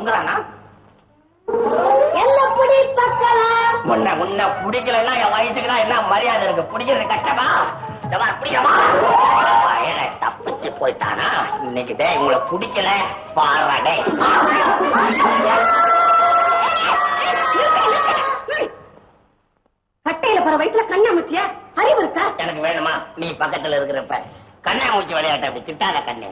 தொங்குறானா பிடிக்கலன்னா என் வயசுக்கு தான் என்ன மரியாதை இருக்கு? பிடிக்கிறது கஷ்டமா? பிடிக்கமா தப்பிச்சு போயிட்டானா? இன்னைக்கு டேய் உங்களை பிடிக்கல. பாடுறா டேய். கட்டையில போற வயசுல கண்ணாமூச்சியா அறிவு இருக்கா? எனக்கு வேணுமா? நீ பக்கத்துல இருக்கிறப்ப. கண்ணாமூச்சி விளையாட்டு அப்படி திட்டாத கண்ணு.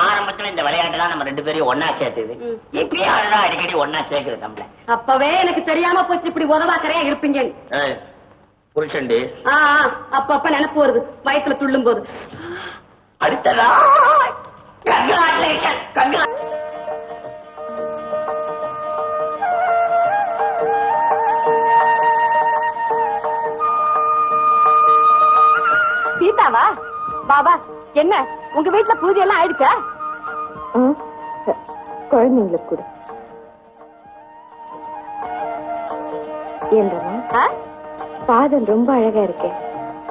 ஆரம்பத்துல இந்த விளையாட்டு தான் நம்ம ரெண்டு பேரையும் ஒன்னா சேர்த்துது. ம். இப்பயும் அதுதான் அடிக்கடி ஒன்னா சேர்க்குது நம்மள. அப்பவே எனக்கு தெரியாம போச்சு இப்படி உதவாக்கறையா புருஷன்டி. ஆ, ஆ, அப்பப்ப நினைப்பு வருது வயசுல துள்ளும் போது அடுத்ததா? கங்க்ராச்சுலேஷன் கங்க்ரா சீதாவா? பாபா என்ன? உங்க வீட்டுல பூஜை எல்லாம் ஆயிடுச்சா? குழந்தைங்களுக்கு கூட. ஏன்றமா ஆ? பாதம் ரொம்ப அழகா இருக்கே.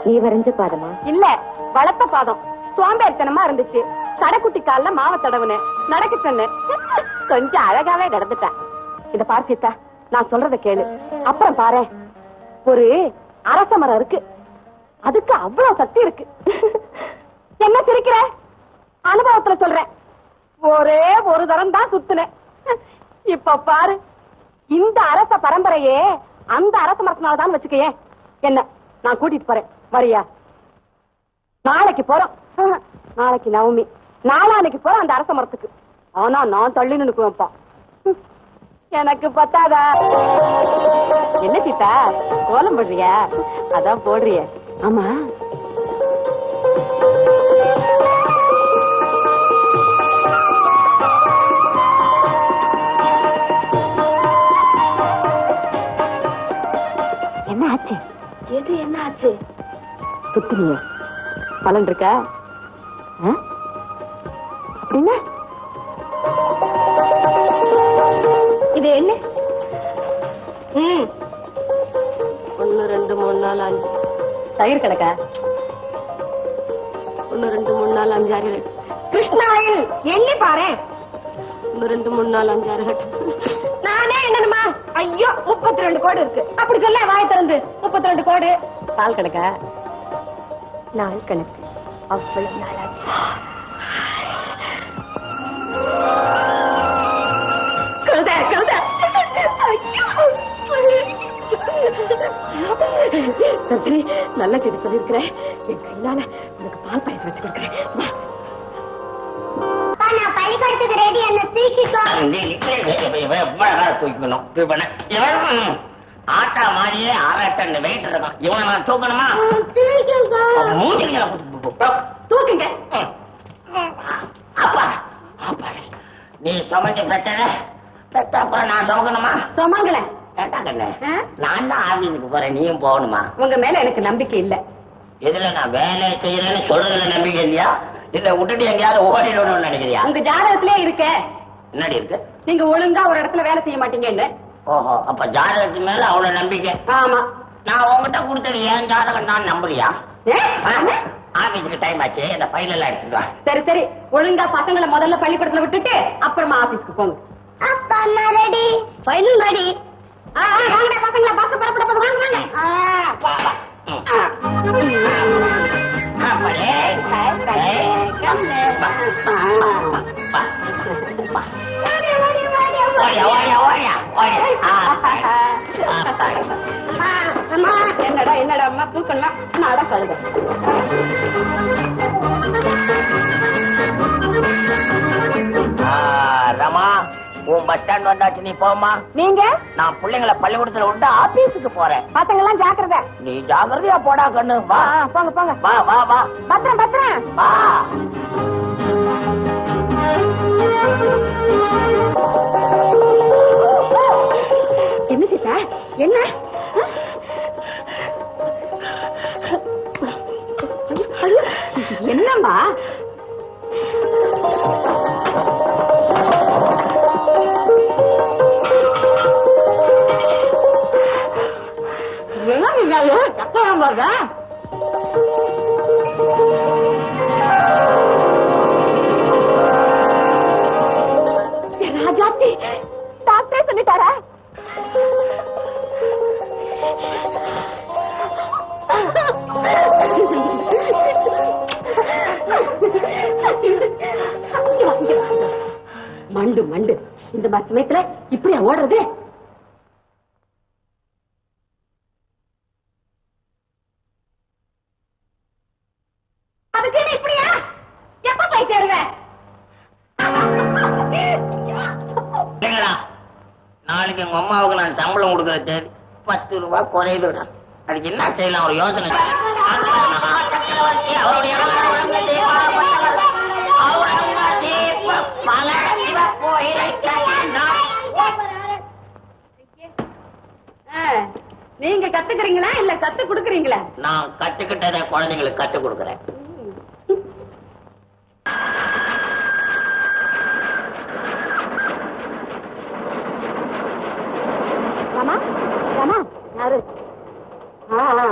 நீ வரைஞ்ச பாதமா? இல்ல வளர்த்த பாதம். சோம்பேறித்தனமா இருந்துச்சு. கடைக்குட்டி கால்ல மாவை தடவுனேன். நடக்க சொன்னேன். கொஞ்சம் அழகாவே நடந்துட்டேன். இத பார் சீதா நான் சொல்றத கேளு. அப்புறம் பாரு ஒரு அரச மரம் இருக்கு. அதுக்கு அவ்வளவு சக்தி இருக்கு. என்ன சிரிக்கிற? அனுபவத்துல சொல்றேன் ஒரே ஒரு தரம் தான் சுத்துனேன் இப்ப பாரு இந்த அரச பரம்பரையே அந்த அரச மரத்தினாலதான் வச்சுக்கையே. என்ன நான் கூட்டிட்டு போறேன். வரியா? நாளைக்கு போறோம். நாளைக்கு நவமி. நாளானைக்கு போறோம் அந்த அரச மரத்துக்கு. ஆனா நான் தள்ளி நினைக்குவேன்ப்பா எனக்கு பத்தாதா? என்ன சீதா கோலம் போடுறியா? அதான் போடுறிய. ஆமா. எது என்ன ஆச்சு சுத்தினிய. பலன் இருக்கா? அப்படின்னா? இது என்ன? ஒன்னு ரெண்டு மூணு நாலு அஞ்சு. தயிர் கிடக்கா ஒன்னு ரெண்டு மூணு நாலு அஞ்சு ஆறு ஏழு கிருஷ்ணாயில் எண்ணி பாரு. ஒன்னு ரெண்டு மூணு நாலு அஞ்சு ஆறு எட்டு நானே என்னமா ஐயோ முப்பத்தி ரெண்டு கோடு இருக்கு. அப்படி சொல்ல வாய் திறந்து. முப்பத்தி ரெண்டு கோடு. பால் கிடக்கா நாள் கணக்கு அவ்வளவு நாளாச்சு கழுத கழுத சரி நல்ல செய்தி சொல்லியிருக்கிறேன் என் கையால உனக்கு பால் பாயசம் வச்சு கொடுக்குறேன் வா நான் பள்ளிக்கூடத்துக்கு ரெடி என்ன தூக்கிக்கோ தூக்கணும் ஆட்டா மாதிரியே அரை டன் வெயிட் இருக்கும் இவனை நான் தூக்கணுமா? குத்து. தூக்குங்க. அப்பா அப்பா நீ சமைச்ச பெட்டத பெத்த அப்புறம் நான் சமைக்கணுமா? சுமங்கல? நான் தான் ஆபீஸுக்கு போறேன் நீயும் போகணுமா? உங்க மேல எனக்கு நம்பிக்கை இல்ல. இதுல நான் வேலை செய்யறேன்னு சொல்றதுல நம்பிக்கை இல்லையா? இல்ல விட்டுட்டு எங்கேயாவது ஓடிடணும்னு நினைக்கிறியா? உங்க ஜாதகத்திலே இருக்க. என்னடி இருக்கு? நீங்க ஒழுங்கா ஒரு இடத்துல வேலை செய்ய மாட்டீங்கன்னு. ஓஹோ அப்ப ஜாதகத்து மேல அவ்வளவு நம்பிக்கை ஆமா நான் உங்ககிட்ட கொடுத்தது ஏன் ஜாதகம் தான் நம்புறியா ஏ? ஆபீஸுக்கு டைம் ஆச்சு இந்த ஃபைல் எல்லாம் எடுத்துட்டு சரி சரி ஒழுங்கா பசங்களை முதல்ல பள்ளிக்கூடத்துல விட்டுட்டு அப்புறமா ஆபீஸ்க்கு போங்க அப்பா நான் ரெடி ஃபைனல் ரெடி வாங்கடா பசங்களா பஸ் புறப்பட போது வாங்க வாங்க. அப்படியே. என்னடா என்னடா அம்மா தூக்கணுமா? நாடா கழுத ஆ, ரமா உன் பஸ் ஸ்டாண்ட் வந்தாச்சு நீ போமா நீங்க? நான் பிள்ளைங்களை பள்ளிக்கூடத்துல விட்டு ஆபீஸுக்கு போறேன். பசங்க எல்லாம் ஜாக்கிரதை. நீ ஜாக்கிரதையா போடா கண்ணு. வா. போங்க போங்க. வா வா வா. பத்திரம் பத்திரம். வா. என்ன சீதா? என்ன? என்னம்மா? பாருங்க ராதா டாக்டரே சொல்லிட்டாரா? மண்டு மண்டு இந்த மாதிரி சமயத்துல இப்படியா ஓடுறது நாளைக்கு எங்க அம்மாவுக்கு நான் சம்பளம் கொடுக்குற தேதி பத்து ரூபாய் குறையுதுடா அதுக்கு என்ன செய்யலாம் ஒரு யோசனை அவருடைய நீங்க கத்துக்கிறீங்களா இல்ல கத்து குடுக்கறீங்களா? நான் கத்துக்கிட்டதை குழந்தைங்களுக்கு கத்துக் கொடுக்குறேன்.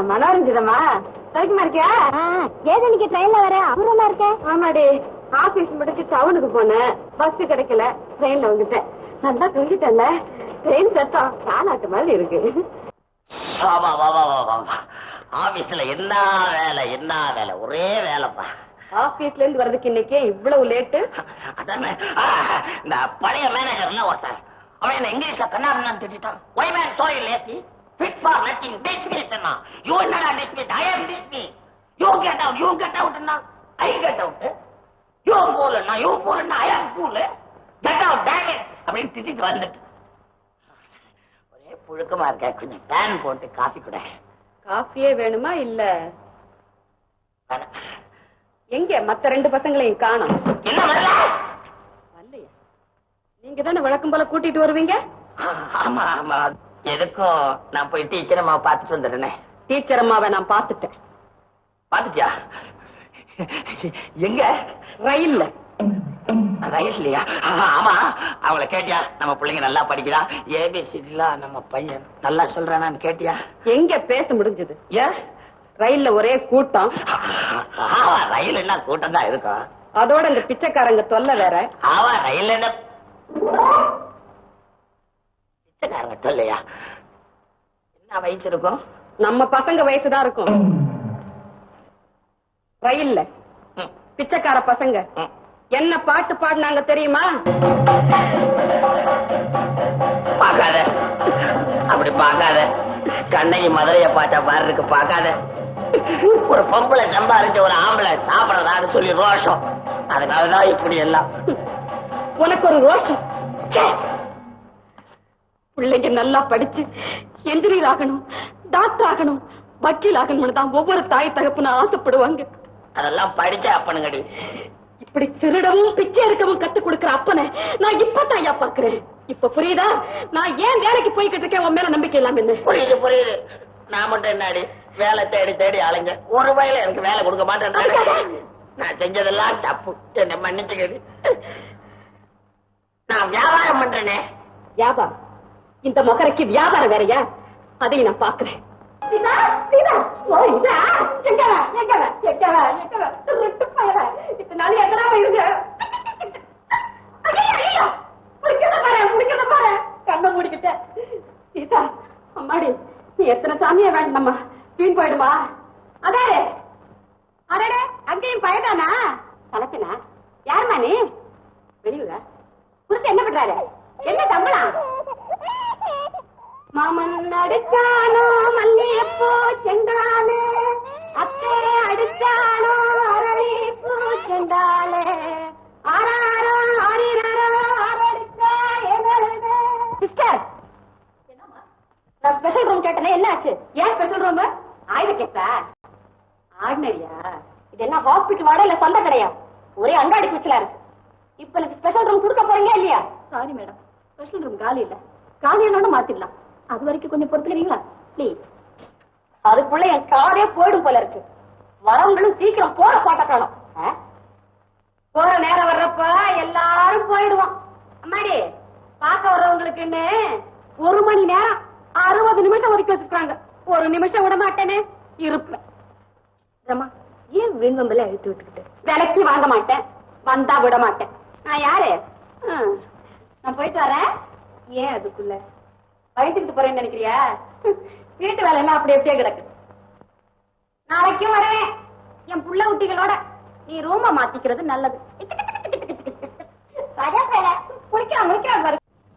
மனோரஞ்சிதமா சௌக்கியமா இருக்கியா? ஏதோ இன்னைக்கு ட்ரெயின்ல வர அபூர்வமா இருக்க. ஆமாடி ஆபீஸ் முடிச்சு டவுனுக்கு போனேன். பஸ் கிடைக்கல ட்ரெயின்ல வந்துட்டேன். நல்லா தூங்கிட்டேன்ல. ட்ரெயின் சத்தம் தாலாட்டு மாதிரி இருக்கு. வா வா வா வா வா வா. ஆபீஸ்ல என்ன வேலை என்ன வேலை? ஒரே வேலைப்பா. ஆபீஸ்ல இருந்து வர்றதுக்கு இன்னைக்கு இவ்வளவு லேட்டு அதானே? இந்த பழைய மேனேஜர்ல ஒருத்தன். அவன் என்ன இங்கிலீஷ்ல கண்ணாடினான்னு திட்டான் why man sorry lazy. Fit for nothing dismiss என்ன யூ என்னடா dismiss I am dismiss you get out you get அவுட்னா I get out you போலன்னா யூ போலன்னா I am cool get out it அப்படின்னு திட்டிட்டு வந்துட்டு. புழுக்கமா இருக்க? கொஞ்சம் பேன் போட்டு காஃபி கூட. காஃபியே வேணுமா இல்ல? எங்க? மத்த ரெண்டு பசங்களையும் காணோம். வரலையா. நீங்க தானே வழக்கம் போல கூட்டிட்டு வருவீங்க? ஆமா ஆமா. எதுக்கும் நான் போய் டீச்சர் அம்மா பார்த்துட்டு வந்துடுறேனே. டீச்சர் அம்மாவை நான் பாத்துட்டேன் பாத்துட்டியா எங்க? ரயில்ல. ரயில்லையா ஆமா அவங்கள கேட்டியா? நம்ம பிள்ளைங்க நல்லா படிக்கிறா? ஏபிசிடிலாம் நம்ம பையன். நல்லா சொல்றானான்னு கேட்டியா? எங்க பேச முடிஞ்சது? ஏன் ரயில்ல ஒரே கூட்டம். ரயில் என்ன கூட்டம் தான் இருக்கும். அதோட இந்த பிச்சைக்காரங்க தொல்லை வேற. ஆமா ரயில் என்ன? பிச்சைக்காரங்க சொல்லையா என்ன வயசு இருக்கும் நம்ம பசங்க வயசுதான் இருக்கும். ரயில்ல. பிச்சைக்கார பசங்க. என்ன பாட்டு பாடினாங்க தெரியுமா? பார்க்காத. அப்படி பார்க்காத. கண்ணகி மதுரைய பாட்டா பாரு இருக்கு பார்க்காத. ஒரு பொம்பளை சம்பாரிச்ச ஒரு ஆம்பளை சாப்பிடறதான்னு சொல்லி ரோஷம். அதனாலதான் இப்படி எல்லாம். உனக்கு ஒரு ரோஷம். பிள்ளைக்கு பிள்ளைங்க நல்லா படிச்சு என்ஜினியர் ஆகணும் டாக்டர் ஆகணும் வக்கீல் ஆகணும்னு தான் ஒவ்வொரு தாய் தகப்புன்னு ஆசைப்படுவாங்க. அதெல்லாம் படிச்ச அப்பனுங்கடி. இப்படி திருடவும் பிச்சை எடுக்கவும் கத்து கொடுக்கிற அப்பனை நான் இப்பதான் ஐயா பாக்குறேன் இப்ப புரியுதா? நான் ஏன் வேலைக்கு போய்கிட்டு இருக்கேன்? உன் மேல நம்பிக்கை இல்லாம என்ன? புரியுது புரியுது. நான் மட்டும் என்னடி? வேலை தேடி தேடி அலைஞ்ச ஒரு வயல எனக்கு வேலை கொடுக்க மாட்டேன் நான் செஞ்சதெல்லாம் தப்பு. என்ன மன்னிச்சுக்கடி நான் வியாபாரம் பண்றேனே. வியாபாரம். இந்த முகரைக்கு வியாபாரம் வேறயா? அதையும் நான் பாக்குறேன் சீதா, சீதா, பயல. இத்தனை நாள் எங்கடா போயிருந்த? ஐயையோ, ஐயையோ, முடிக்கிறத பாரு, முடிக்கிறத பாரு. கண்ணை சீதா, அம்மாடி, நீ எத்தனை சாமியா வேண்டாமா வீண் போயிடுமா? அதே அடடே அங்கேயும் பயதானா கலத்தினா யாருமா நீ? வெளியூரா? புருஷன் என்ன பண்றாரு? என்ன தம்பளா? மாமன் அடிச்சானோ மல்லிகைப்பூ செண்டாலே அத்தை அடிச்சானோ அரளிப்பூ செண்டாலே ஆறாரோ ஆறினாரோ ஆரடிச்சா எங்களுது சிஸ்டர் நான் ஸ்பெஷல் ரூம் கேட்டனே என்ன ஆச்சு ஏன் ஸ்பெஷல் ரூம் ஆயுத கேட்டா? ஆர்டினரியா இது என்ன ஹாஸ்பிட்டல் வாடா இல்ல சொந்த கடையா? ஒரே அங்காடி குச்சலா இருக்கு. இப்ப எனக்கு ஸ்பெஷல் ரூம் கொடுக்க போறீங்க இல்லையா? சாரி மேடம் ஸ்பெஷல் ரூம் காலி இல்ல. காலியானோட மாத்திடலாம். அது வரைக்கும் கொஞ்சம் பொறுத்துக்கிறீங்களா? ப்ளீஸ் அதுக்குள்ள என் காலே போயிடும் போல இருக்கு. வரவங்களும் சீக்கிரம் போற பாட்ட காணும். போற நேரம் வர்றப்ப எல்லாரும் போயிடுவோம். அம்மாடி பார்க்க வர்றவங்களுக்குன்னு ஒரு மணி நேரம் அறுபது நிமிஷம் ஒதுக்கி வச்சிருக்காங்க ஒரு நிமிஷம் விட மாட்டேன்னு இருப்பேன். ரமா ஏன் விரும்பல அழுத்து விட்டுக்கிட்டு? விலைக்கு வாங்க மாட்டேன். வந்தா விட மாட்டேன். நான் யாரு? நான் போயிட்டு வரேன். ஏன் அதுக்குள்ள? பயந்துக்கிட்டு போறேன்னு நினைக்கிறியா? வீட்டு வேலை எல்லாம் அப்படி அப்படியே கிடக்கு. நாளைக்கும் வருவேன் என் புள்ள குட்டிகளோட நீ ரூம மாத்திக்கிறது நல்லது.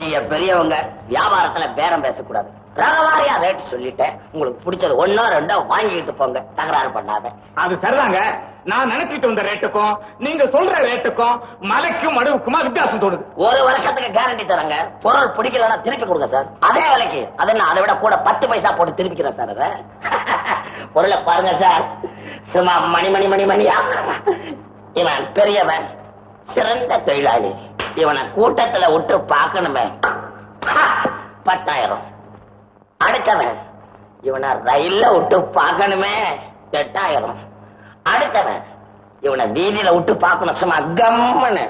நீங்க பெரியவங்க வியாபாரத்துல பேரம் பேசக்கூடாது. ரகவாரியா ரேட் சொல்லிட்டேன். உங்களுக்கு பிடிச்சது ஒன்னோ ரெண்டோ வாங்கிட்டு போங்க. தகராறு பண்ணாத. அது சரிதாங்க. நான் நினைச்சிட்டு வந்த ரேட்டுக்கும் நீங்க சொல்ற ரேட்டுக்கும் மலைக்கும் மடுவுக்குமா வித்தியாசம் தோணுது. ஒரு வருஷத்துக்கு கேரண்டி தரங்க. பொருள் பிடிக்கலன்னா திருப்பி கொடுங்க சார். அதே விலைக்கு அது நான் அதை விட கூட பத்து பைசா போட்டு திருப்பிக்கிறேன் சார் அதை? பொருளை பாருங்க சார். சும்மா மணி மணி மணி மணியா? இவன் பெரியவன் சிறந்த தொழிலாளி. இவனை கூட்டத்துல விட்டு பார்க்கணுமே. பத்தாயிரம். அடுத்தவன் இவனை ரயில்ல விட்டு பார்க்கணுமே. எட்டாயிரம். அடுத்தவன் இவனை வீதியில விட்டு பார்க்கணும். சும்மா கம்முன்னு.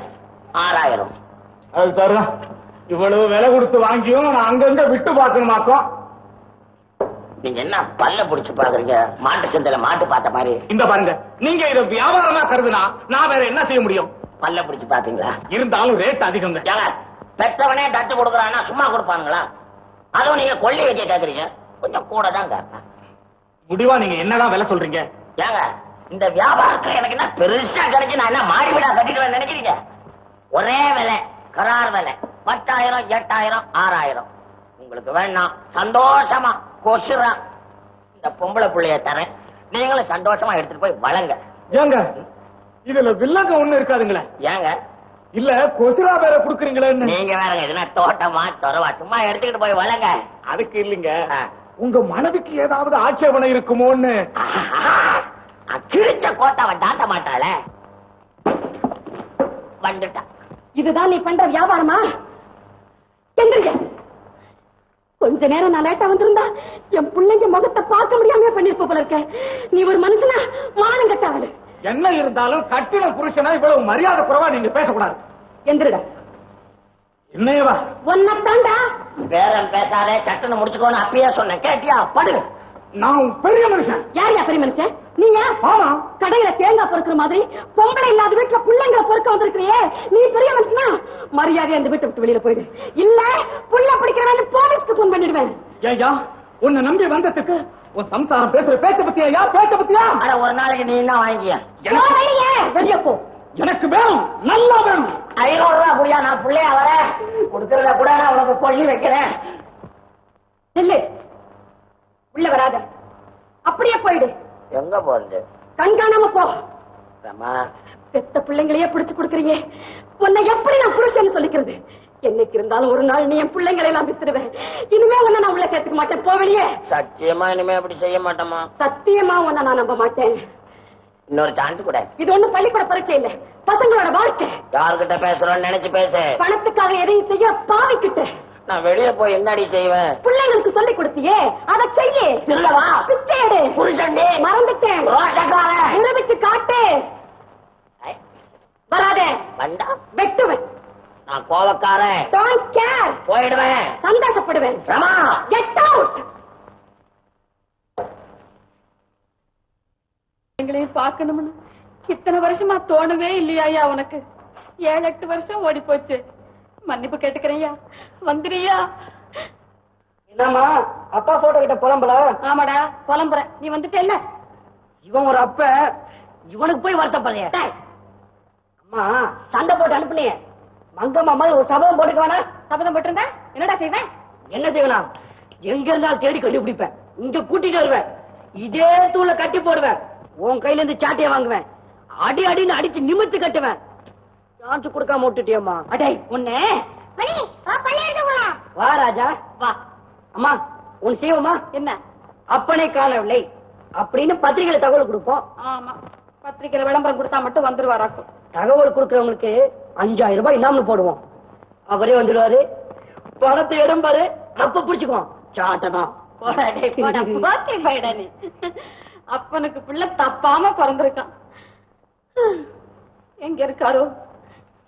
ஆறாயிரம். அது சரிதான் இவ்வளவு விலை கொடுத்து வாங்கியும் நான் அங்கங்க விட்டு பார்க்கணுமாக்கும் நீங்க என்ன பல்ல புடிச்சு பாக்குறீங்க மாட்டு சந்தையில மாட்டு பார்த்த மாதிரி. இந்த பாருங்க. நீங்க இத வியாபாரமா கருதுனா நான் வேற என்ன செய்ய முடியும்? பல்ல புடிச்சு பாப்பீங்களா இருந்தாலும் ரேட் அதிகம் பெத்தவனே டச்சு கொடுக்குறான்னா சும்மா கொடுப்பானுங்களா? அதுவும் நீங்க கொள்ளி வைக்க கேக்குறீங்க. கொஞ்சம் கூட தான் கேட்பேன் முடிவா நீங்க என்னடா விலை சொல்றீங்க? ஏங்க இந்த வியாபாரத்துல எனக்கு என்ன பெருசா கிடைச்சு நான் என்ன மாடி வீடா கட்டிடுவேன் நினைக்கிறீங்க? ஒரே விலை கரார் விலை. பத்தாயிரம் எட்டாயிரம் ஆறாயிரம். உங்களுக்கு வேணாம் சந்தோஷமா கொசுரா இந்த பொம்பளை புள்ளைய தரேன். நீங்களும் சந்தோஷமா எடுத்துட்டு போய் வளங்க. ஏங்க இதுல வில்லங்க ஒண்ணு இருக்காதுங்களே. ஏங்க? இல்ல கொசுரா வேற குடுக்குறீங்களேன்னு. நீங்க வேறங்க எதுனா தோட்டமா துறவா சும்மா எடுத்துக்கிட்டு போய் வளங்க. அதுக்கு இல்லைங்க. உங்க மனைவிக்கு ஏதாவது ஆட்சேபனை இருக்குமோன்னு. கிழிச்ச கோட்டை அவன் தாண்ட மாட்டாளே. வந்துட்டா. இதுதான் நீ பண்ற வியாபாரமா? எந்திரிக்க கொஞ்ச நேரம் நான் லேட்டா வந்திருந்தா என் பிள்ளைங்க முகத்தை பார்க்க முடியாம பண்ணிருப்ப போல இருக்க. நீ ஒரு மனுஷனா? மானம் கட்டாவடு என்ன இருந்தாலும் கட்டின புருஷனா இவ்வளவு மரியாதை குறைவா நீங்க பேசக்கூடாது. எந்திரிடா. என்னையவா? ஒன்னத்தாண்டா பேரம் பேசாதே சட்டுன்னு முடிச்சுக்கோன்னு அப்பயே சொன்னேன். கேட்டியா? படு. நான் பெரிய மனுஷன். யார் யா பெரிய மனுஷன்? நீயா? ஆமா. கடையில தேங்காய் பொறுக்கிற மாதிரி பொம்பளை இல்லாத வீட்டுல பிள்ளைங்களை பொறுக்க வந்திருக்கிறியே. நீ பெரிய மனுஷனா? மரியாதை அந்த வீட்டை விட்டு வெளியில போயிடு. இல்ல புள்ள பிடிக்கிறவன் போலீஸ்க்கு போன் பண்ணிடுவேன். ஏய்யா உன்னை நம்பி வந்ததுக்கு உன் சம்சாரம் பேசுற பேச்ச பத்தியா யா பேச்ச பத்தியா? அட ஒரு நாளைக்கு நீ என்ன வாங்கிய வெளியே. வெளியே போ. எனக்கு வேணும் நல்லா வேணும். ஐநூறு ரூபா குடியா நான் பிள்ளையா வரேன். கொடுக்கறத கூட நான் உனக்கு கொள்ளி வைக்கிறேன். நில்லு. உள்ள வராத. அப்படியே போயிடு. எங்க போறது? கண்காணாம போ. ரமா. பெத்த பிள்ளைங்களையே பிடிச்சு கொடுக்கறியே உன்னை எப்படி நான் புருஷன் சொல்லிக்கிறது? என்னைக்கு இருந்தாலும் ஒரு நாள் நீ என் பிள்ளைங்களை எல்லாம் வித்துடுவேன். இனிமே உன்னை நான் உள்ள சேர்த்துக்க மாட்டேன். போ வெளியே. சத்தியமா இனிமே அப்படி செய்ய மாட்டோமா சத்தியமா உன்னை நான் நம்ப மாட்டேன். இன்னொரு சான்ஸ் கூட. இது ஒண்ணும் பள்ளிக்கூட பரீட்சை இல்ல. பசங்களோட வாழ்க்கை. யார்கிட்ட பேசுறோம்னு நினைச்சு பேசு. பணத்துக்காக எதையும் செய்ய பாவிக்கிட்ட. நான் வெளிய போய் என்னடி செய்வேன்? பிள்ளைங்களுக்கு சொல்லி கொடுத்தியே அதை செய்ய. இல்லவா? பிச்சையடு புருஷன்டி மறந்துட்டேன். ரோஷக்காரன். நிரூபிச்சு காட்டு. வராதே. வந்தா? வெட்டுவேன். நான் கோவக்காரன். டோன்ட் கேர் போயிடுவேன். சந்தோஷப்படுவேன். ரமா. கெட் அவுட் எங்களையும் பார்க்கணும்னு இத்தனை வருஷமா தோணவே இல்லையா உனக்கு? ஏழு எட்டு வருஷம் ஓடி போச்சு மன்னிப்பு கேட்டுக்கிறேயா வந்துறியா என்னம்மா அப்பா போட்டோ கிட்ட புலம்பல? ஆமாடா புலம்புறேன் நீ வந்துட்டேல்ல? இவன் ஒரு அப்ப இவனுக்கு போய் வருத்தப்படுறிய அம்மா சண்டை போட்டு அனுப்புனிய. மங்கம்மா மாதிரி ஒரு சபதம் போட்டுக்க வேணாம் சபதம் போட்டிருந்தா? என்னடா செய்வேன்? என்ன செய்வேனா? எங்க இருந்தாலும் தேடி கண்டுபிடிப்பேன். இங்க கூட்டிட்டு வருவேன். இதே தூள கட்டி போடுவேன். உன் கையில இருந்து சாட்டையை வாங்குவேன். அடி அடின்னு அடிச்சு நிமித்து கட்டுவேன். சான்ஸ் கொடுக்காம விட்டுட்டியம்மா. அடே உன்னை. மணி வா பள்ளியிடம் போலாம். வா ராஜா. வா. அம்மா உன் செய்வோமா? என்ன? அப்பனை காணவில்லை அப்படின்னு பத்திரிகையில தகவல் கொடுப்போம். ஆமா. பத்திரிக்கையில விளம்பரம் கொடுத்தா மட்டும் வந்துருவாராக்கும் தகவல் கொடுக்கறவங்களுக்கு அஞ்சாயிரம் ரூபாய் இல்லாமல் போடுவோம். அவரே வந்துடுவாரு. பணத்தை இடம் பாரு. அப்ப பிடிச்சுக்குவோம் சாட்டதான். அப்பனுக்கு பிள்ளை தப்பாம பிறந்திருக்கான். எங்க இருக்காரோ?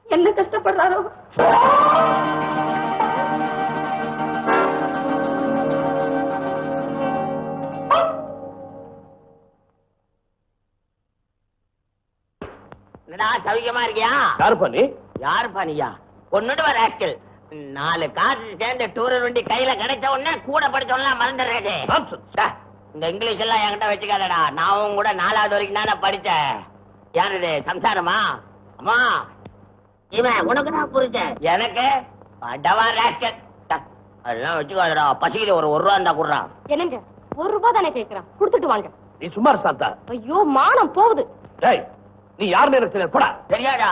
என்ன கஷ்டப்படுறாரோ? என்னடா சவிக்கமா இருக்கியா? யாருப்பா நீ? யாருப்பா நீயா? பொண்ணுட்டு வர ஆஸ்கல் நாலு காசு சேர்ந்து டூரர் வண்டி கையில கிடைச்ச உடனே கூட படிச்சவன்லாம் மறந்துடுறேன் Nonsense. இந்த இங்கிலீஷ் எல்லாம் என்கிட்ட வச்சுக்காதடா. நான் கூட நாலாவது வரைக்கும் தானே படிச்சேன். யார் சம்சாரமா? அம்மா இவன் உனக்கு தான் புரிஞ்சேன் எனக்கு அடவா ராஸ்கல். அதெல்லாம் வச்சுக்காதடா. பசிக்குது. ஒரு ஒரு ரூபா இருந்தா குடுறா. என்னங்க? ஒரு ரூபாய் தானே கேக்குறேன். கொடுத்துட்டு வாங்க. நீ சும்மா சாந்தா. ஐயோ மானம் போகுது. டேய் நீ யாருன்னு எனக்கு தெரியாது போடா. தெரியாதா?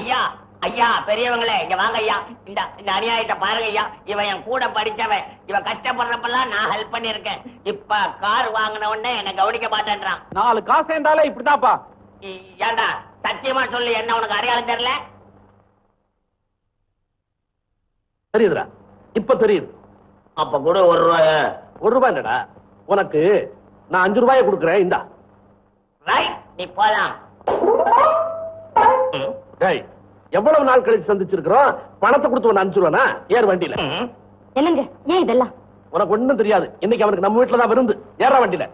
ஐயா ஐயா பெரியவங்களே இங்க வாங்க ஐயா. இந்த இந்த அநியாயத்தை பாருங்க ஐயா. இவன் என் கூட படிச்சவன். இவன் கஷ்டப்படுறப்பெல்லாம் நான் ஹெல்ப் பண்ணிருக்கேன் இப்ப கார் வாங்கின உடனே என்ன கவனிக்க மாட்டேன்றான். நாலு காசு இருந்தாலே இப்படிதான்ப்பா. ஏண்டா சத்தியமா சொல்லு என்ன உனக்கு அடையாளம் தெரியல? தெரியுதுடா? இப்ப தெரியுது. அப்ப கூட ஒரு ரூபாய் ஒரு ரூபாய் இல்லடா. உனக்கு நான் அஞ்சு ரூபாயை கொடுக்குறேன் இந்தா. ரைட் நீ போலாம். ம், டேய் எவ்வளவு நாள் கழிச்சு சந்திச்சிருக்கிறோம்? பணத்தை கொடுத்து ஒன்னு அனுப்பிச்சுடுவானா ஏர் வண்டியில. என்னங்க? ஏன் இதெல்லாம்? உனக்கு ஒண்ணும் தெரியாது. இன்னைக்கு அவனுக்கு நம்ம வீட்டுல தான் விருந்து. ஏறா வண்டியில.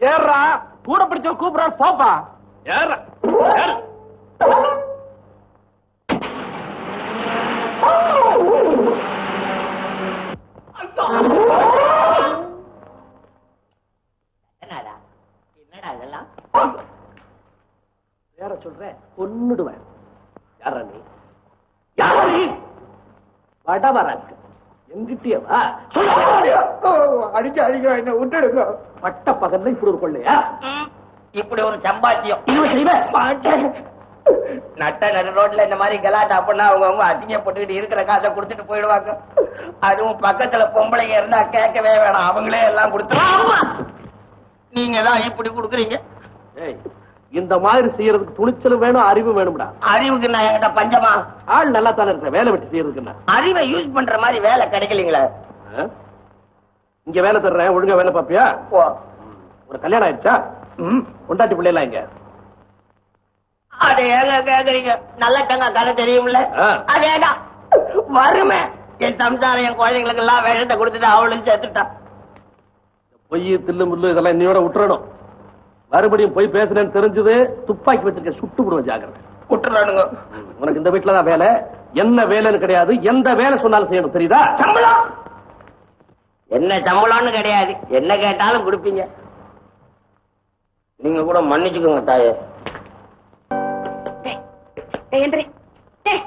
ஏறா. கூட பிடிச்சவன் கூப்பிடுறா போப்பா. ஏற. ஏறு என்னடா என்னடா இதெல்லாம் வேற சொல்றேன் கொன்னுடுவேன் யாரா நீ யாரா நீ வடவராக்கு எங்கிட்டயே வா அடிக்க அடிக்க என்ன விட்டுடுங்க. பட்ட பகல்ல இப்படி ஒரு கொள்ளையா? இப்படி ஒரு சம்பாத்தியம். நட்ட நடு ரோட்ல இந்த மாதிரி கலாட்டா பண்ணா அவங்க அவங்க அசிங்கப்பட்டுக்கிட்டு இருக்கிற காசை கொடுத்துட்டு போயிடுவாங்க. அதுவும் பக்கத்துல பொம்பளைங்க இருந்தா கேட்கவே வேணாம். அவங்களே எல்லாம் கொடுத்துருவாங்க நீங்க தான் இப்படி கொடுக்குறீங்க. ஏய், இந்த மாதிரி செய்யறதுக்கு துணிச்சலும் வேணும் அறிவும் வேணும்டா. அறிவுக்கு நான் என்கிட்ட பஞ்சமா? ஆள் நல்லா தானே இருக்க வேலை வெட்டி செய்யறதுக்கு அறிவை யூஸ் பண்ற மாதிரி வேலை கிடைக்கலீங்களே? இங்க வேலை தர்றேன் ஒழுங்கா வேலை பாப்பியா ஒரு கல்யாணம் ஆயிடுச்சா? ம். பொண்டாட்டி பிள்ளைலாம் இங்க அது ஏங்க கேக்குறீங்க நல்ல தங்க கதை தெரியும்ல? ஆ. அதேதான் வருமே என் சம்சாரம் என் குழந்தைங்களுக்கு எல்லாம் வேஷத்தை கொடுத்துட்டு அவளும் சேர்த்துட்டான் பொய் தில்லு முள்ளு இதெல்லாம் இன்னையோட விட்டுறணும். மறுபடியும் போய் பேசுறேன்னு தெரிஞ்சது துப்பாக்கி வச்சிருக்க சுட்டு விடுவேன் ஜாக்கிரதை. விட்டுறானுங்க உனக்கு இந்த வீட்டுல தான் வேலை. என்ன வேலைன்னு கிடையாது. எந்த வேலை சொன்னாலும் செய்யணும். தெரியுதா? சம்பளம்! என்ன சம்பளம்னு கிடையாது. என்ன கேட்டாலும் கொடுப்பீங்க. நீங்க கூட மன்னிச்சுக்கோங்க தாயே. எந்திரி. டேய்,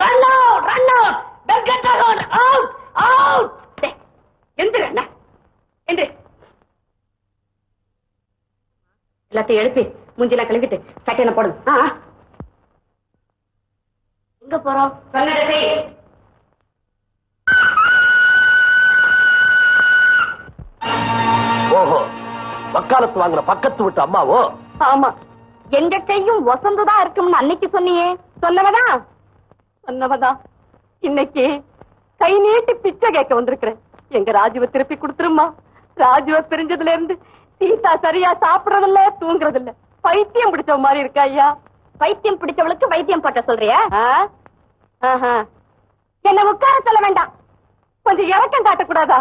run out run out Venkataraman out out டேய், எந்திரு அண்ணா. எந்திரு எல்லாத்தையும் எழுப்பி மூஞ்சிலாம் கழுவிட்டு சட்டையில ஆ. எங்க போறோம்? சொன்னதை. ஓஹோ வக்காலத்து வாங்கின பக்கத்து விட்டு அம்மாவோ? ஆமா. எங்க கையும் வசந்துதான் இருக்கும்னு அன்னைக்கு சொன்னியே. சொன்னவதான் சொன்னவதான் இன்னைக்கு கை நீட்டி பிச்சை கேட்க வந்திருக்கிறேன். எங்க ராஜுவ திருப்பி கொடுத்துருமா ராஜுவ பிரிஞ்சதுல இருந்து சீதா சரியா சாப்பிடறதில்ல தூங்குறதில்ல. பைத்தியம் பிடிச்ச மாதிரி இருக்கா ஐயா. பைத்தியம் பிடிச்சவளுக்கு வைத்தியம் பட்ட சொல்றியா? என்ன உட்கார சொல்ல வேண்டாம். கொஞ்சம் இறக்கம் காட்டக்கூடாதா?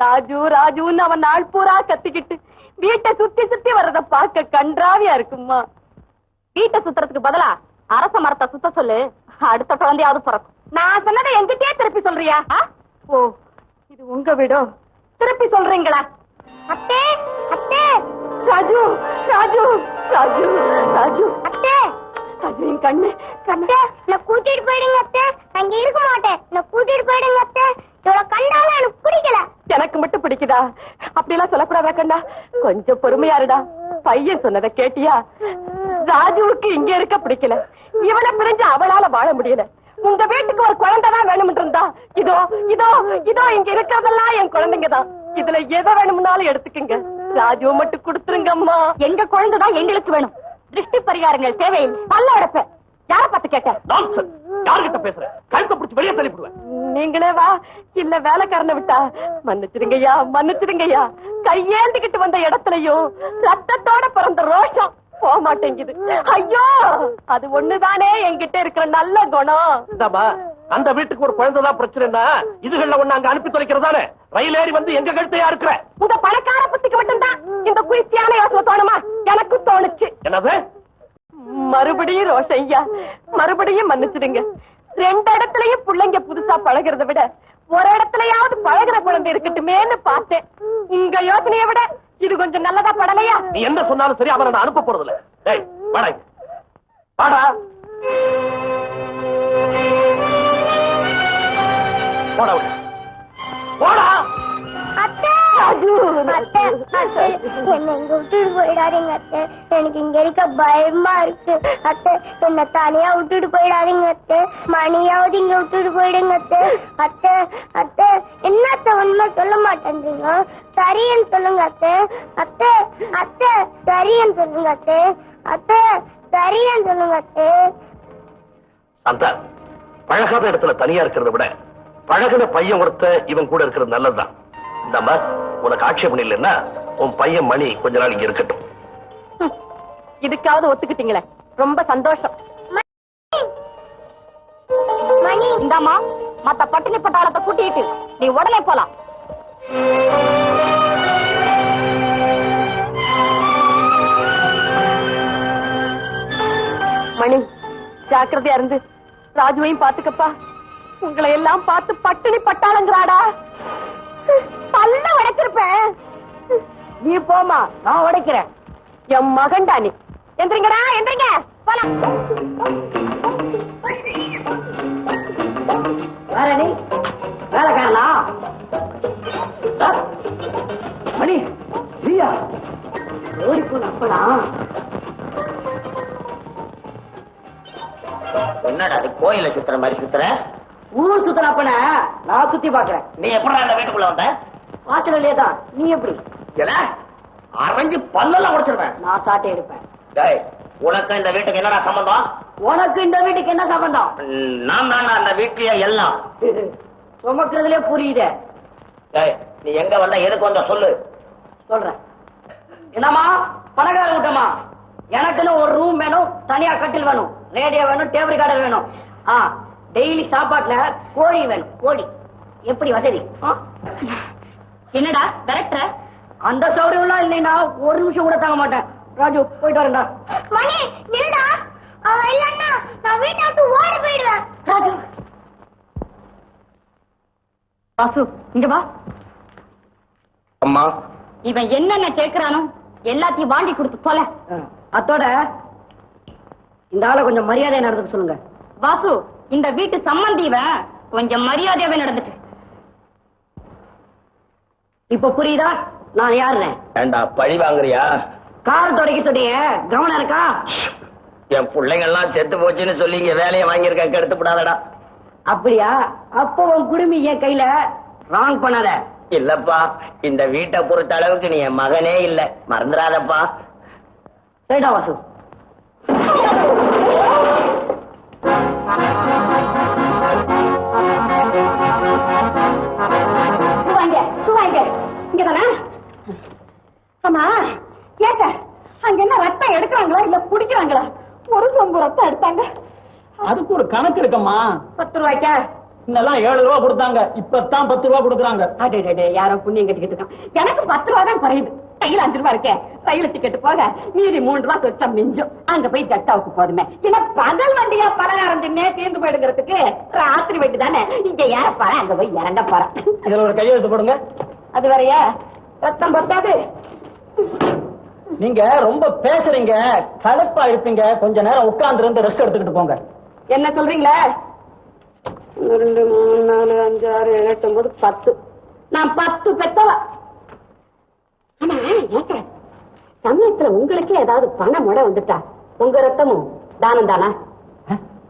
ராஜு ராஜுன்னு அவன் நாள் பூரா கத்திக்கிட்டு வீட்டை சுத்தி சுத்தி வர்றத பார்க்க கன்றாவியா இருக்கும்மா வீட்டை சுத்துறதுக்கு பதிலா அரச மரத்தை சுத்த சொல்லு. அடுத்த குழந்தையாவது பிறக்கும். நான் சொன்னதை என்கிட்டயே திருப்பி சொல்றியா? ஓ இது உங்க வீடோ? திருப்பி சொல்றீங்களா? அத்தே அத்தே ராஜு ராஜு ராஜு ராஜு. அத்தே! ராஜு என் கண்ணு கண்ணு. நான் கூட்டிட்டு போயிடுங்க அத்தை. நான் இங்க இருக்க மாட்டேன். நான் கூட்டிட்டு போயிடுங்க அத்தை. இவ்வளவு கண்டாலும் எனக்கு பிடிக்கல. எனக்கு மட்டும் பிடிக்குதா? அப்படிலாம் சொல்லக்கூடாதா கண்ணா? கொஞ்சம் பொறுமையா இருடா. பையன் சொன்னதை கேட்டியா? ராஜுவுக்கு இங்க இருக்க பிடிக்கல. இவனை பிரிஞ்சு அவளால வாழ முடியல. உங்க வீட்டுக்கு ஒரு குழந்தைதான் வேணும்னு இருந்தா இதோ இதோ இதோ இங்க இருக்கிறதெல்லாம் என் குழந்தைங்க தான் இதுல எதை வேணும்னாலும் எடுத்துக்கங்க. ராஜுவை மட்டும் கொடுத்துருங்கம்மா. எங்க குழந்தைதான் எங்களுக்கு வேணும். திருஷ்டி பரிகாரங்கள் தேவையில்லை. பல்ல அடப்ப யார பார்த்து கேட்ட? நான்சன் யார்கிட்ட பேசுற? கழுத்தை பிடிச்சி வெளியே தள்ளிவிடுவேன். நீங்களே வா. இல்ல வேலைக்காரனை விட்டா. மன்னிச்சிடுங்கய்யா மன்னிச்சிடுங்கய்யா. கையேந்திக்கிட்டு வந்த இடத்துலயும் ரத்தத்தோட பிறந்த ரோஷம் போக மாட்டேங்குது ஐயோ! அது ஒண்ணுதானே என்கிட்ட இருக்கிற நல்ல குணம். அந்த வீட்டுக்கு ஒரு குழந்தைதான் பிரச்சனைனா இதுகள்ல ஒண்ணு அங்க அனுப்பி தொலைக்கிறதானே? ரயில் ஏறி வந்து எங்க கழுத்தையா இருக்கிற? உங்க பணக்கார புத்திக்கு மட்டும்தான் இந்த குயிர்ச்சியான யோசனை தோணுமா? எனக்கு தோணுச்சு. என்னது? மறுபடியும் ரோஷம் ஐயா மறுபடியும் மன்னிச்சிடுங்க. ரெண்டு இடத்துலயும் பிள்ளைங்க புதுசா பழகுறத விட ஒரு இடத்துலயாவது பழகுற குழந்தை இருக்கட்டுமேன்னு பார்த்தேன். உங்க யோசனையை விட இது கொஞ்சம் நல்லதா படலையா? நீ என்ன சொன்னாலும் சரி அவனை நான் அனுப்ப போறது இல்ல வாடா. வாடா. போயிடாதீங்க அத்தை. எனக்கு இங்க இருக்க பயமா இருக்கு. அத்தை என்ன தனியா விட்டுட்டு போயிடாதீங்க அத்தை. மணியாவது இங்க விட்டுட்டு போயிடுங்க அத்தை. அத்தை அத்தை. என்ன அத்தை உண்மை சொல்ல மாட்டேன்றீங்க? சரியன்னு சொல்லுங்க அத்தை. அத்தை அத்தை. சரியன்னு சொல்லுங்க அத்தை. அத்தை சரியன்னு சொல்லுங்க அத்தை. அந்த பழகாத இடத்துல தனியா இருக்கிறத விட பழகின பையன் ஒருத்த இவன் கூட இருக்கிறது நல்லதுதான். நம்ம உனக்கு ஆட்சேபம் இல்லைன்னா உன் பையன் மணி கொஞ்ச நாள் இங்க இருக்கட்டும். இதுக்காவது ஒத்துக்கிட்டீங்களே. ரொம்ப சந்தோஷம். மணி. இந்தாமா மத்த பட்டினி பட்டாளத்தை கூட்டிட்டு நீ உடனே போலாம். மணி ஜாக்கிரதையா இருந்து ராஜுவையும் பாத்துக்கப்பா. உங்களை எல்லாம் பார்த்து பட்டினி பட்டாளங்கிறாடா பல்ல உடைச்சிருப்பேன் நீ போமா நான் உடைக்கிறேன். என் மகன்டா நீ எந்திரிங்கடா எந்திரிங்க. போலாம். நீ வேலைக்காரனா? மணி நீயா? ஓடி போன அப்படா என்னடா அது கோயில சுத்துற மாதிரி சுத்துற? ஊர் சுத்தன அப்பன? நான் சுத்தி பாக்குறேன் நீ எப்படி அந்த வீட்டுக்குள்ள வந்த? வாசலே தான் நீ எப்படி? அரைஞ்சு பல்லெல்லாம் உடைச்சிருவேன் நான் சாட்டை எடுப்பேன். டேய் உனக்கு இந்த வீட்டுக்கு என்னடா சம்பந்தம்? உனக்கு இந்த வீட்டுக்கு என்ன சம்பந்தம்? நான் தான்டா அந்த வீட்லயே எல்லாம். சுமக்கிறதுலே புரியுதே. டேய் நீ எங்க வந்த எதுக்கு வந்த சொல்லு. சொல்றேன். என்னம்மா? பணக்கார விட்டமா எனக்குன்னு ஒரு ரூம் வேணும் தனியா கட்டில் வேணும். ரேடியோ வேணும் டேபிள் கார்டர் வேணும். ஆ டெய்லி சாப்பாட்டுல கோழி வேணும் கோழி. எப்படி வசதி? என்னடா கரெக்டா அந்த சௌரியம்லாம் இல்லைன்னா ஒரு நிமிஷம் கூட தாங்க மாட்டேன். ராஜு போயிட்டு வரேன்டா. மணி நில்டா இல்லன்னா நான் வீட்டை விட்டு ஓடி போயிடுவேன். ராஜு. வாசு இங்க வா. அம்மா. இவன் என்னென்ன கேக்குறானோ எல்லாத்தையும் வாங்கி கொடுத்து ஆ, அத்தோட இந்த ஆளை கொஞ்சம் மரியாதையா நடந்துக்க சொல்லுங்க. வாசு இந்த வீட்டு சம்மந்தி இவன் கொஞ்சம் மரியாதையாவே நடந்துட்டு இப்ப புரியுதா? நான் யாருன்னு ஏண்டா பழி வாங்குறியா? கார் தொடக்க சொன்னீங்க கவனம் இருக்கா? என் பிள்ளைங்க எல்லாம் செத்து போச்சுன்னு சொல்லி இங்க வேலையை வாங்கியிருக்க கெடுத்து விடாதடா அப்படியா? அப்போ உன் குடுமி என் கையில ராங் பண்ணாத. இல்லப்பா இந்த வீட்டை பொறுத்த அளவுக்கு நீ என் மகனே இல்ல. மறந்துடாதப்பா. சரிடா வாசு. இருக்கம்மா பத்து ரூபாய்க்கா? இன்னெல்லாம் ஏழு ரூபா கொடுத்தாங்க. இப்பதான் பத்து ரூபா கொடுக்குறாங்க. அடே யாரோ புண்ணியம் கட்டிக்கிட்டு இருக்கான். எனக்கு பத்து ரூபா தான் குறையுது கையில அஞ்சு ரூபா இருக்கே. ரயில் டிக்கெட் போக மீதி மூணு ரூபா சொச்சா மிஞ்சும். அங்க போய் ஜட்டாவுக்கு போதுமே. ஏன்னா பகல் வண்டியா பலகாரம் தின்னே தீர்ந்து போயிடுங்கிறதுக்கு ராத்திரி வண்டி தானே. இங்க ஏற போறேன் அங்க போய் இறங்க போறேன். இதுல ஒரு கையெழுத்து போடுங்க. அது வரையா ரத்தம் பத்தாது. நீங்க ரொம்ப பேசுறீங்க. களைப்பா இருப்பீங்க. கொஞ்ச நேரம் உட்கார்ந்து இருந்து ரெஸ்ட் எடுத்துக்கிட்டு போங்க. என்ன சொல்றீங்களா? ரெண்டு மூணு நாலு அஞ்சு ஆறு ஏழு எட்டு ஒன்பது பத்து. நான் பத்து பெத்தவா. சமயத்துல உங்களுக்கே ஏதாவது பணம் முட வந்துட்டா? உங்க ரத்தமும் தானம் தானா?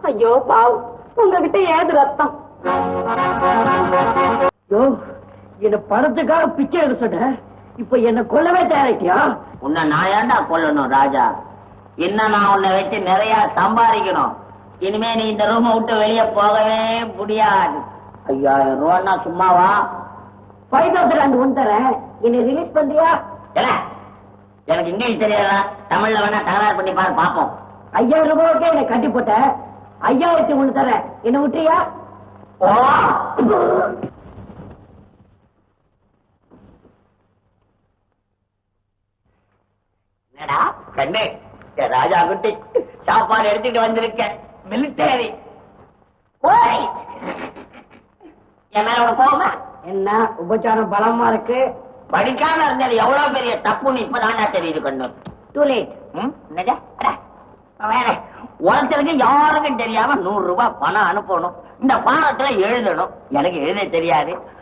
ஐயோ பாவம். உங்ககிட்ட ஏது ரத்தம்? யோ என்ன பணத்துக்காக பிச்சை எடுக்க சொன்ன? இப்ப என்ன கொல்லவே தயாரிட்டியா உன்னை நான் ஏன்டா கொல்லணும் ராஜா? இன்னும் நான் உன்னை வச்சு நிறைய சம்பாதிக்கணும்? இனிமே நீ இந்த ரூமை விட்டு வெளியே போகவே முடியாது. ஐயாயிரம் ரூபான்னா சும்மாவா? ஃபைவ் தௌசண்ட் ரெண்டு ஒன்று தரேன் என்னை ரிலீஸ் பண்றியா? எனக்கு இங்கிலீஷ் தெரியாதா? தமிழ்ல வேணா தகராறு பண்ணி பாரு பாப்போம். ஐயாயிரம் ரூபாய்க்கே என்னை கட்டி போட்ட. ஐயாயிரத்தி ஒண்ணு தரேன் என்ன விட்டுறியா? என்னடா கண்ணு ராஜா குட்டி சாப்பாடு எடுத்துட்டு வந்திருக்க மிலிட்டரி. என் மேல உனக்கு கோவமா? என்ன உபச்சாரம் பலமா இருக்கு? படிக்காம இருந்தது எவ்வளவு பெரிய தப்புன்னு இப்பதான்டா தெரியுது கண்ணு. Too late? அட, வேற. ஒருத்தருக்கு யாருக்கும் தெரியாம நூறு ரூபாய் பணம் அனுப்பணும். இந்த பாரத்துல எழுதணும். எனக்கு எழுத தெரியாது.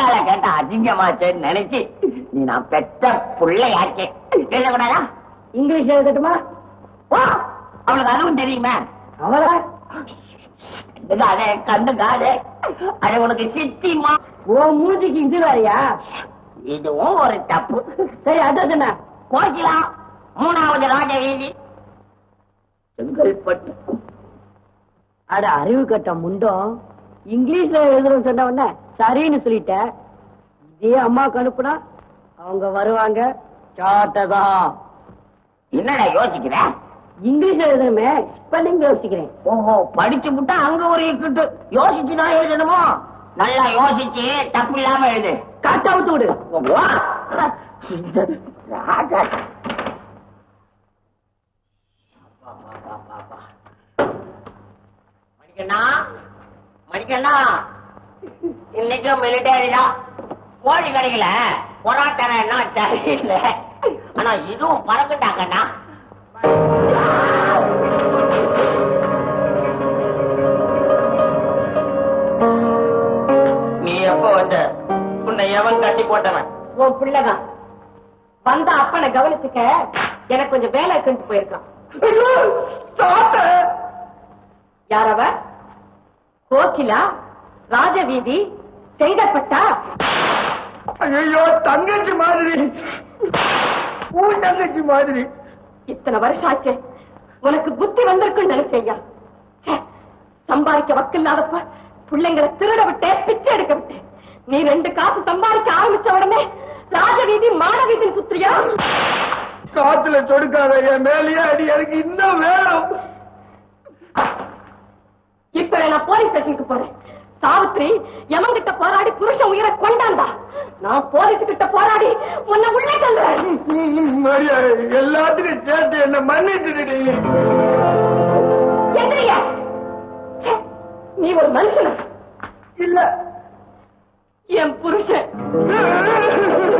ஆளை கேட்டா அசிங்கமாச்சேன்னு நினைச்சு நீ நான் பெற்ற பிள்ளையாச்சே. எழுதக்கூடாதா இங்கிலீஷ் எழுதட்டுமா? ஓ அவளுக்கு அதுவும் தெரியுமே. அவள? கண்டுக்காதே கண்டுக்காதே அது உனக்கு சித்திமா. ஓ மூஞ்சிக்கு இது வேறையா? இதுவும் ஒரு தப்பு. சரி அது என்ன? கோகிலாம் மூணாவது ராஜ வீதி செங்கல்பட்டு. அட அறிவு கட்ட முண்டம். இங்கிலீஷ்ல எழுதுறோம் சொன்ன உடனே சரின்னு சொல்லிட்ட. இதே அம்மாவுக்கு அனுப்புனா அவங்க வருவாங்க. சாட்டதா. என்னடா யோசிக்கிறேன் இங்கிலீஷ்ல எழுதணுமே? ஸ்பெல்லிங் யோசிக்கிறேன். ஓஹோ படிச்சு விட்டா அங்க ஒரு இக்கிட்டு. யோசிச்சு தான் எழுதணுமோ? நல்லா யோசிச்சு தப்பு இல்லாம எழுது. காட்டா ஊத்து விடு. ராஜா. மணிக்கண்ணா மணிக்கண்ணா இன்னைக்கும் மிலிட்டரி தான் கோழி கடையில பொராட்டன என்ன சரியில்லை. ஆனா இதுவும் பறக்குண்டாங்கண்ணா எப்ப வந்த? உன்னை எவன் கட்டி போட்டவன்? உன் பிள்ளைதான். வந்த அப்பனை கவனிச்சுக்க எனக்கு கொஞ்சம் வேலை இருக்குன்ட்டு போயிருக்கான். யார் அவ? கோகிலா? ராஜவீதி? செய்தப்பட்டா? ஐயோ தங்கச்சி மாதிரி. உன் தங்கச்சி மாதிரி. இத்தனை வருஷம் ஆச்சு. உனக்கு புத்தி வந்திருக்குன்னு நினைச்சையா ச்சே, சம்பாதிக்க வக்கில்லாதப்ப பிள்ளைங்களை திருட விட்டே பிச்சை எடுக்க விட்டேன் நீ ரெண்டு காசு சம்பாதிக்க ஆரம்பிச்ச உடனே ராஜவீதி மாடவீதின்னு சுத்திரியா காத்துல சொடுக்காத என் மேலேயே அடி எனக்கு இன்னும் வேணும். இப்ப நான் போலீஸ் ஸ்டேஷனுக்கு போறேன். சாவித்ரி எமன்கிட்ட போராடி புருஷன் உயிரை கொண்டாந்தா? நான் போலீஸ் கிட்ட போராடி உன்னை உள்ளே தள்ளுறேன். எல்லாத்துக்கும் சேர்த்து என்ன மன்னிச்சுடுடி. எந்திரியா ச்சே, நீ ஒரு மனுஷன்? இல்ல. என் புருஷன்.